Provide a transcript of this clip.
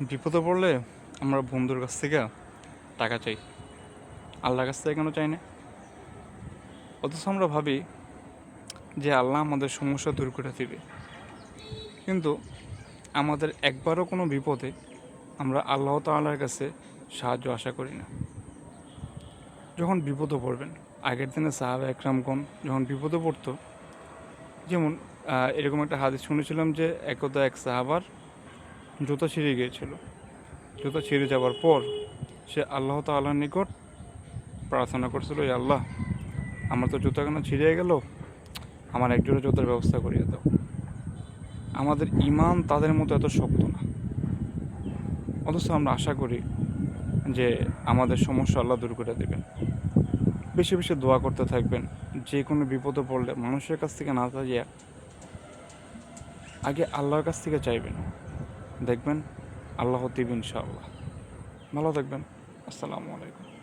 বিপদে পড়লে আমরা বন্ধুর কাছ থেকে টাকা চাই। আল্লাহর কাছ থেকে কেন চাই না? অথচ আমরা ভাবি যে আল্লাহ আমাদের সমস্যা দূর করে দিবে। কিন্তু আমাদের একবারও কোনো বিপদে আমরা আল্লাহ তাআলার কাছে সাহায্য আশা করি না। যখন বিপদে পড়বেন, আগের দিনে সাহাবা একরামগণ যখন বিপদে পড়তো, যেমন এরকম একটা হাদিস শুনেছিলাম যে একদা এক সাহাবার জুতো ছিঁড়ে গিয়েছিল। জুতো ছিঁড়ে যাওয়ার পর সে আল্লাহ তাআলার নিকট প্রার্থনা করছিল আল্লাহ, আমার তো জুতা কেন ছিঁড়ে গেল? আমার এক জোড়া জুতার ব্যবস্থা করিয়ে দাও। আমাদের ইমান তাদের মতো এত শক্ত না। অথচ আমরা আশা করি যে আমাদের সমস্যা আল্লাহ দূর করে দেবেন। বেশি বেশি দোয়া করতে থাকবেন। যে কোনো বিপদে পড়লে মানুষের কাছ থেকে না চাইয়া আগে আল্লাহর কাছ থেকে চাইবেন। দেখবেন আল্লাহ দিব ইনশাআল্লাহ। ভালো থাকবেন। আসসালামু আলাইকুম।